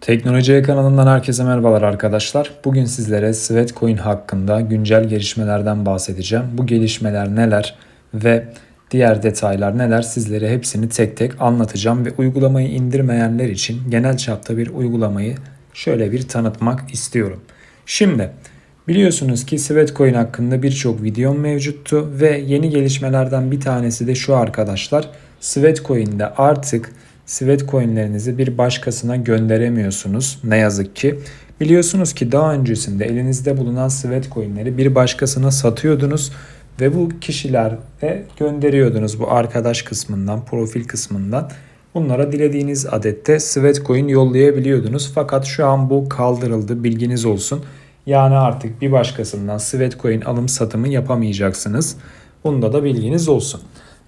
Teknoloji kanalından herkese merhabalar arkadaşlar. Bugün sizlere Sweatcoin hakkında güncel gelişmelerden bahsedeceğim. Bu gelişmeler neler ve diğer detaylar neler sizlere hepsini tek tek anlatacağım ve uygulamayı indirmeyenler için genel çapta bir uygulamayı şöyle bir tanıtmak istiyorum. Şimdi biliyorsunuz ki Sweatcoin hakkında birçok videom mevcuttu ve yeni gelişmelerden bir tanesi de şu arkadaşlar. Sweatcoin'de artık Sweatcoin'lerinizi bir başkasına gönderemiyorsunuz ne yazık ki. Biliyorsunuz ki daha öncesinde elinizde bulunan Sweatcoin'leri bir başkasına satıyordunuz ve bu kişilere gönderiyordunuz bu arkadaş kısmından, profil kısmından. Bunlara dilediğiniz adette Sweatcoin yollayabiliyordunuz. Fakat şu an bu kaldırıldı bilginiz olsun. Yani artık bir başkasından Sweatcoin alım satımı yapamayacaksınız. Bunda da bilginiz olsun.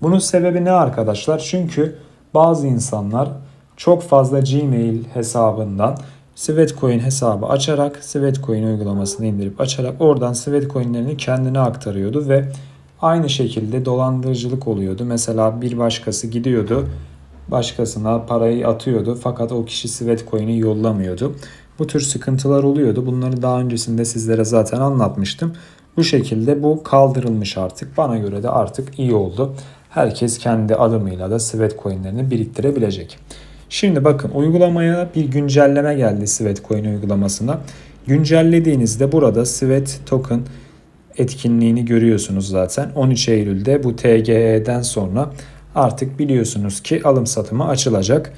Bunun sebebi ne arkadaşlar? Çünkü bazı insanlar çok fazla Gmail hesabından Sweatcoin hesabı açarak Sweatcoin uygulamasını indirip açarak oradan Sweatcoin'lerini kendine aktarıyordu ve aynı şekilde dolandırıcılık oluyordu. Mesela bir başkası gidiyordu başkasına parayı atıyordu fakat o kişi Sweatcoin'i yollamıyordu. Bu tür sıkıntılar oluyordu. Bunları daha öncesinde sizlere zaten anlatmıştım. Bu şekilde bu kaldırılmış artık. Bana göre de artık iyi oldu. Herkes kendi adımıyla da Sweatcoin'lerini biriktirebilecek. Şimdi bakın uygulamaya bir güncelleme geldi Sweatcoin uygulamasına. Güncellediğinizde burada Sweat Token etkinliğini görüyorsunuz zaten. 13 Eylül'de bu TGE'den sonra artık biliyorsunuz ki alım satımı açılacak.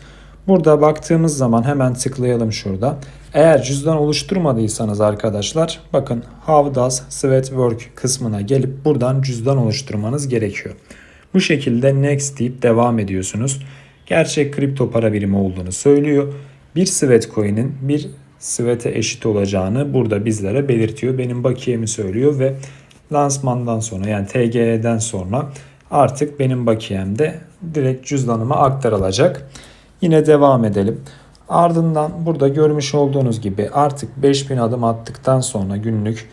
Burada baktığımız zaman hemen tıklayalım şurada. Eğer cüzdan oluşturmadıysanız arkadaşlar bakın How does Sweat Work kısmına gelip buradan cüzdan oluşturmanız gerekiyor. Bu şekilde next deyip devam ediyorsunuz. Gerçek kripto para birimi olduğunu söylüyor. Bir Sweat coin'in bir Sweat'e eşit olacağını burada bizlere belirtiyor. Benim bakiyemi söylüyor ve lansmandan sonra yani TGE'den sonra artık benim bakiyem de direkt cüzdanıma aktarılacak. Yine devam edelim. Ardından burada görmüş olduğunuz gibi artık 5000 adım attıktan sonra günlük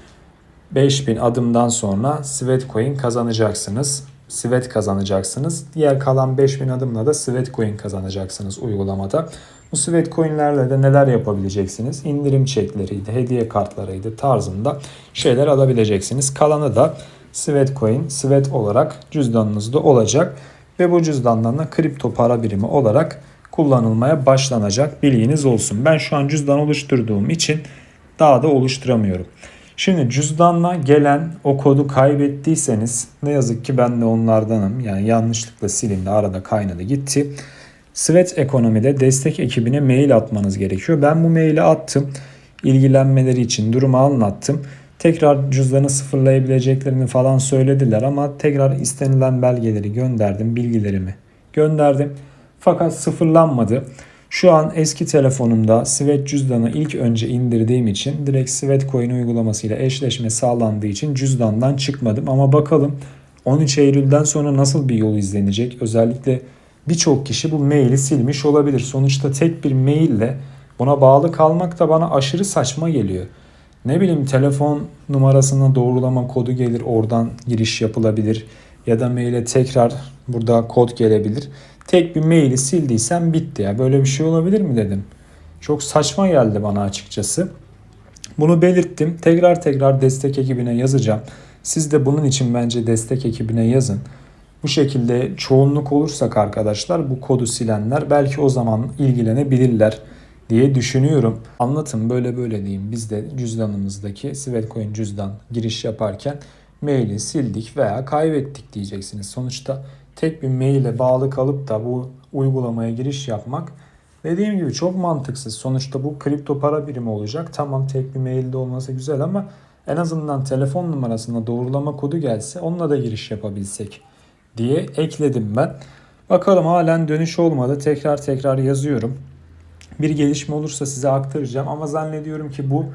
5000 adımdan sonra Sweatcoin kazanacaksınız. Sweat kazanacaksınız. Diğer kalan 5000 adımla da Sweatcoin kazanacaksınız uygulamada. Bu Sweatcoin'lerle de neler yapabileceksiniz? İndirim çekleriydi, hediye kartlarıydı tarzında şeyler alabileceksiniz. Kalanı da Sweatcoin, Sweat olarak cüzdanınızda olacak ve bu cüzdandan da kripto para birimi olarak kullanılmaya başlanacak. Bilginiz olsun. Ben şu an cüzdan oluşturduğum için daha da oluşturamıyorum. Şimdi cüzdanla gelen o kodu kaybettiyseniz ne yazık ki ben de onlardanım. Yani yanlışlıkla silindi arada kaynadı gitti. Svet Ekonomi'de destek ekibine mail atmanız gerekiyor. Ben bu maili attım. İlgilenmeleri için durumu anlattım. Tekrar cüzdanı sıfırlayabileceklerini falan söylediler ama tekrar istenilen belgeleri gönderdim, bilgilerimi gönderdim. Fakat sıfırlanmadı. Şu an eski telefonumda Svet cüzdanı ilk önce indirdiğim için direkt Svet Coin uygulamasıyla eşleşme sağlandığı için cüzdandan çıkmadım. Ama bakalım 13 Eylül'den sonra nasıl bir yol izlenecek? Özellikle birçok kişi bu maili silmiş olabilir. Sonuçta tek bir maille buna bağlı kalmak da bana aşırı saçma geliyor. Ne bileyim telefon numarasına doğrulama kodu gelir oradan giriş yapılabilir. Ya da maile tekrar burada kod gelebilir. Tek bir maili sildiysem bitti ya. Böyle bir şey olabilir mi dedim. Çok saçma geldi bana açıkçası. Bunu belirttim. Tekrar tekrar destek ekibine yazacağım. Siz de bunun için bence destek ekibine yazın. Bu şekilde çoğunluk olursak arkadaşlar bu kodu silenler belki o zaman ilgilenebilirler diye düşünüyorum. Anlatın böyle böyle diyeyim. Biz de cüzdanımızdaki Svetcoin cüzdan giriş yaparken maili sildik veya kaybettik diyeceksiniz. Sonuçta tek bir maile bağlı kalıp da bu uygulamaya giriş yapmak dediğim gibi çok mantıksız. Sonuçta bu kripto para birimi olacak. Tamam tek bir mailde olması güzel ama en azından telefon numarasına doğrulama kodu gelse onunla da giriş yapabilsek diye ekledim ben. Bakalım halen dönüş olmadı. Tekrar tekrar yazıyorum. Bir gelişme olursa size aktaracağım ama zannediyorum ki bu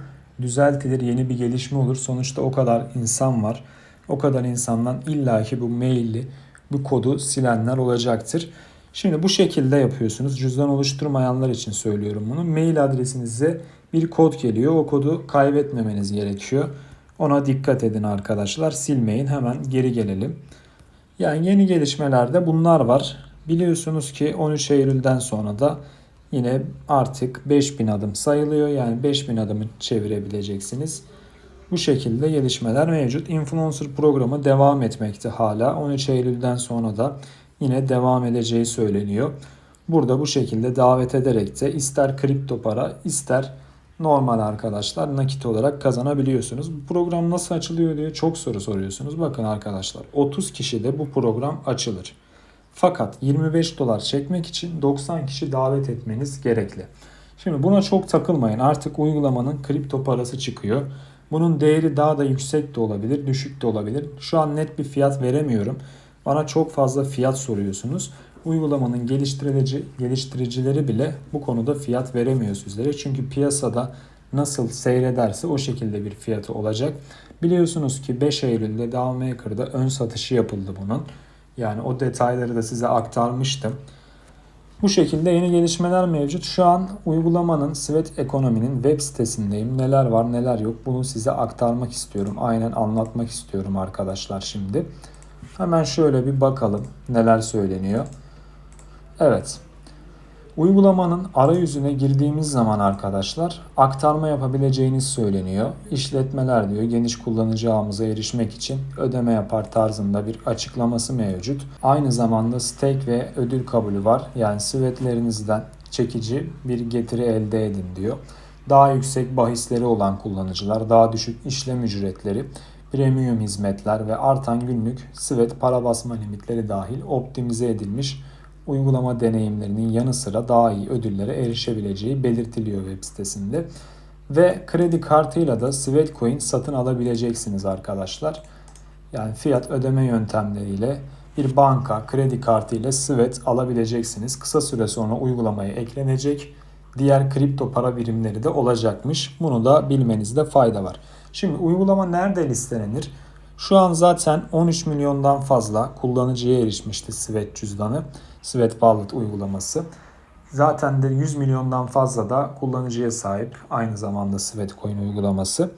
düzeltilir, yeni bir gelişme olur. Sonuçta o kadar insan var. O kadar insandan illaki bu maili bu kodu silenler olacaktır. Şimdi bu şekilde yapıyorsunuz. Cüzdan oluşturmayanlar için söylüyorum bunu. Mail adresinize bir kod geliyor. O kodu kaybetmemeniz gerekiyor. Ona dikkat edin arkadaşlar. Silmeyin. Hemen geri gelelim. Yani yeni gelişmelerde bunlar var. Biliyorsunuz ki 13 Eylül'den sonra da yine artık 5000 adım sayılıyor. Yani 5000 adımı çevirebileceksiniz. Bu şekilde gelişmeler mevcut. Influencer programı devam etmekte hala. 13 Eylül'den sonra da yine devam edeceği söyleniyor. Burada bu şekilde davet ederek de ister kripto para ister normal arkadaşlar nakit olarak kazanabiliyorsunuz. Bu program nasıl açılıyor diye çok soru soruyorsunuz. Bakın arkadaşlar 30 kişi de bu program açılır. Fakat 25 dolar çekmek için 90 kişi davet etmeniz gerekli. Şimdi buna çok takılmayın. Artık uygulamanın kripto parası çıkıyor. Bunun değeri daha da yüksek de olabilir, düşük de olabilir. Şu an net bir fiyat veremiyorum. Bana çok fazla fiyat soruyorsunuz. Uygulamanın geliştirici, geliştiricileri bile bu konuda fiyat veremiyor sizlere. Çünkü piyasada nasıl seyrederse o şekilde bir fiyatı olacak. Biliyorsunuz ki 5 Eylül'de Dowmaker'da ön satışı yapıldı bunun. Yani o detayları da size aktarmıştım. Bu şekilde yeni gelişmeler mevcut. Şu an uygulamanın Svet Ekonomi'nin web sitesindeyim. Neler var neler yok bunu size aktarmak istiyorum. Aynen anlatmak istiyorum arkadaşlar şimdi. Hemen şöyle bir bakalım neler söyleniyor. Evet. Uygulamanın arayüzüne girdiğimiz zaman arkadaşlar aktarma yapabileceğiniz söyleniyor. İşletmeler diyor geniş kullanıcı ağımıza erişmek için ödeme yapar tarzında bir açıklaması mevcut. Aynı zamanda stake ve ödül kabulü var. Yani sweatlerinizden çekici bir getiri elde edin diyor. Daha yüksek bahisleri olan kullanıcılar, daha düşük işlem ücretleri, premium hizmetler ve artan günlük sweat para basma limitleri dahil optimize edilmiş uygulama deneyimlerinin yanı sıra daha iyi ödüllere erişebileceği belirtiliyor web sitesinde. Ve kredi kartıyla da Sweatcoin satın alabileceksiniz arkadaşlar. Yani fiyat ödeme yöntemleriyle bir banka kredi kartı ile Svet alabileceksiniz. Kısa süre sonra uygulamaya eklenecek. Diğer kripto para birimleri de olacakmış. Bunu da bilmenizde fayda var. Şimdi uygulama nerede listelenir? Şu an zaten 13 milyondan fazla kullanıcıya erişmişti Svet cüzdanı. Svet Wallet uygulaması. Zaten de 100 milyondan fazla da kullanıcıya sahip aynı zamanda Svetcoin uygulaması.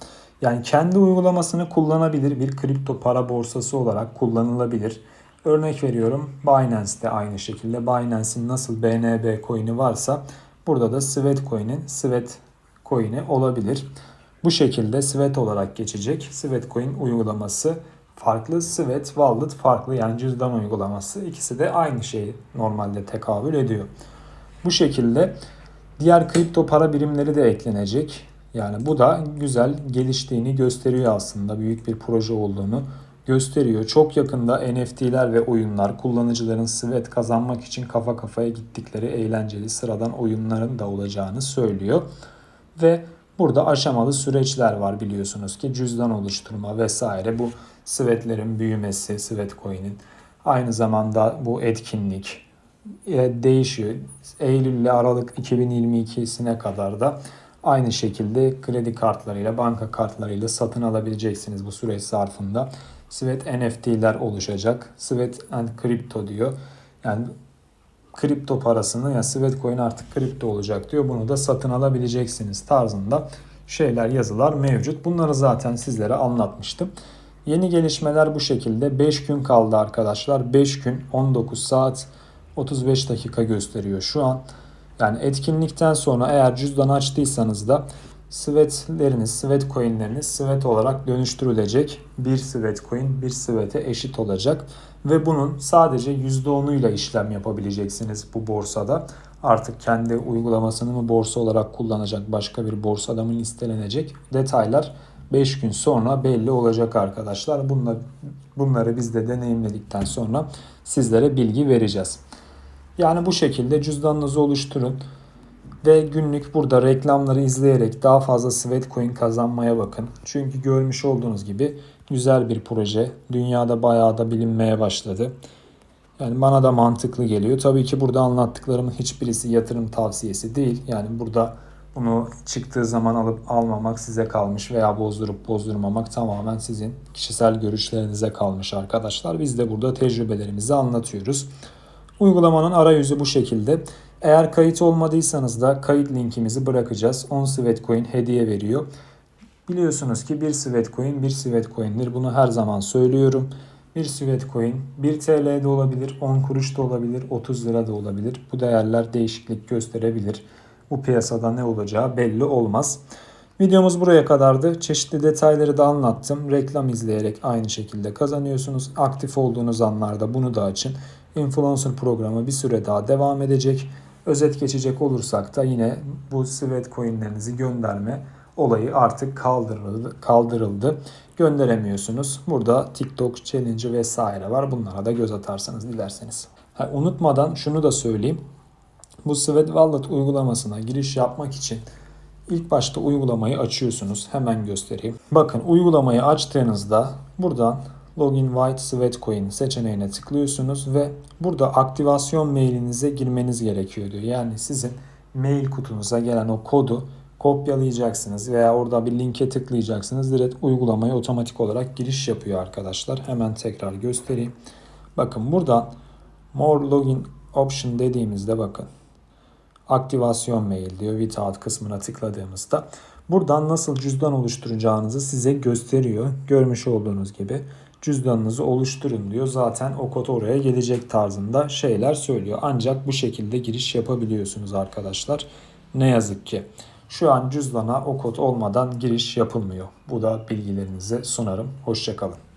Yani kendi uygulamasını kullanabilir bir kripto para borsası olarak kullanılabilir. Örnek veriyorum Binance de aynı şekilde. Binance'in nasıl BNB coin'i varsa burada da Svetcoin'in Svet coin'i olabilir. Bu şekilde Svet olarak geçecek. Svetcoin uygulaması farklı. Svet Wallet farklı yani cüzdan uygulaması. İkisi de aynı şeyi normalde tekabül ediyor. Bu şekilde diğer kripto para birimleri de eklenecek. Yani bu da güzel geliştiğini gösteriyor aslında. Büyük bir proje olduğunu gösteriyor. Çok yakında NFT'ler ve oyunlar kullanıcıların Svet kazanmak için kafa kafaya gittikleri eğlenceli sıradan oyunların da olacağını söylüyor. Ve burada aşamalı süreçler var biliyorsunuz ki cüzdan oluşturma vesaire bu Svetlerin büyümesi, Svetcoin'in aynı zamanda bu etkinlik e, değişiyor. Eylül ile Aralık 2022'sine kadar da aynı şekilde kredi kartlarıyla, banka kartlarıyla satın alabileceksiniz bu süreç zarfında. Svet NFT'ler oluşacak. Svet and Crypto diyor. Yani kripto parasını ya Svetcoin artık kripto olacak diyor. Bunu da satın alabileceksiniz tarzında şeyler yazılar mevcut. Bunları zaten sizlere anlatmıştım. Yeni gelişmeler bu şekilde. 5 gün kaldı arkadaşlar. 5 gün 19 saat 35 dakika gösteriyor şu an. Yani etkinlikten sonra eğer cüzdan açtıysanız da Svetleriniz, Svet coinleriniz Svet olarak dönüştürülecek. Bir Svet coin bir Svet'e eşit olacak. Ve bunun sadece %10'uyla işlem yapabileceksiniz bu borsada. Artık kendi uygulamasını mı borsa olarak kullanacak, başka bir borsada mı listelenecek detaylar 5 gün sonra belli olacak arkadaşlar. Bunlar, bunları biz de deneyimledikten sonra sizlere bilgi vereceğiz. Yani bu şekilde cüzdanınızı oluşturun ve günlük burada reklamları izleyerek daha fazla Svetcoin kazanmaya bakın. Çünkü görmüş olduğunuz gibi güzel bir proje. Dünyada bayağı da bilinmeye başladı. Yani bana da mantıklı geliyor. Tabii ki burada anlattıklarımın hiçbirisi yatırım tavsiyesi değil. Yani burada bunu çıktığı zaman alıp almamak size kalmış veya bozdurup bozdurmamak tamamen sizin kişisel görüşlerinize kalmış arkadaşlar. Biz de burada tecrübelerimizi anlatıyoruz. Uygulamanın arayüzü bu şekilde. Eğer kayıt olmadıysanız da kayıt linkimizi bırakacağız. 10 Svetcoin hediye veriyor. Biliyorsunuz ki bir Svetcoin bir Svetcoin'dir. Bunu her zaman söylüyorum. Bir Sweatcoin 1 TL de olabilir, 10 kuruş da olabilir, 30 lira da olabilir. Bu değerler değişiklik gösterebilir. Bu piyasada ne olacağı belli olmaz. Videomuz buraya kadardı. Çeşitli detayları da anlattım. Reklam izleyerek aynı şekilde kazanıyorsunuz. Aktif olduğunuz anlarda bunu da açın. Influencer programı bir süre daha devam edecek. Özet geçecek olursak da yine bu Sweat coinlerinizi gönderme olayı artık kaldırıldı. kaldırıldı. Gönderemiyorsunuz. Burada TikTok challenge vesaire var. Bunlara da göz atarsanız dilerseniz. Ha, unutmadan şunu da söyleyeyim. Bu Sweat Wallet uygulamasına giriş yapmak için ilk başta uygulamayı açıyorsunuz. Hemen göstereyim. Bakın uygulamayı açtığınızda buradan Login White Sweatcoin seçeneğine tıklıyorsunuz ve burada aktivasyon mailinize girmeniz gerekiyor diyor. Yani sizin mail kutunuza gelen o kodu kopyalayacaksınız veya orada bir linke tıklayacaksınız. Direkt uygulamaya otomatik olarak giriş yapıyor arkadaşlar. Hemen tekrar göstereyim. Bakın buradan More Login Option dediğimizde bakın aktivasyon mail diyor without kısmına tıkladığımızda buradan nasıl cüzdan oluşturacağınızı size gösteriyor. Görmüş olduğunuz gibi cüzdanınızı oluşturun diyor. Zaten o kod oraya gelecek tarzında şeyler söylüyor. Ancak bu şekilde giriş yapabiliyorsunuz arkadaşlar. Ne yazık ki şu an cüzdana o kod olmadan giriş yapılmıyor. Bu da bilgilerinize sunarım. Hoşçakalın.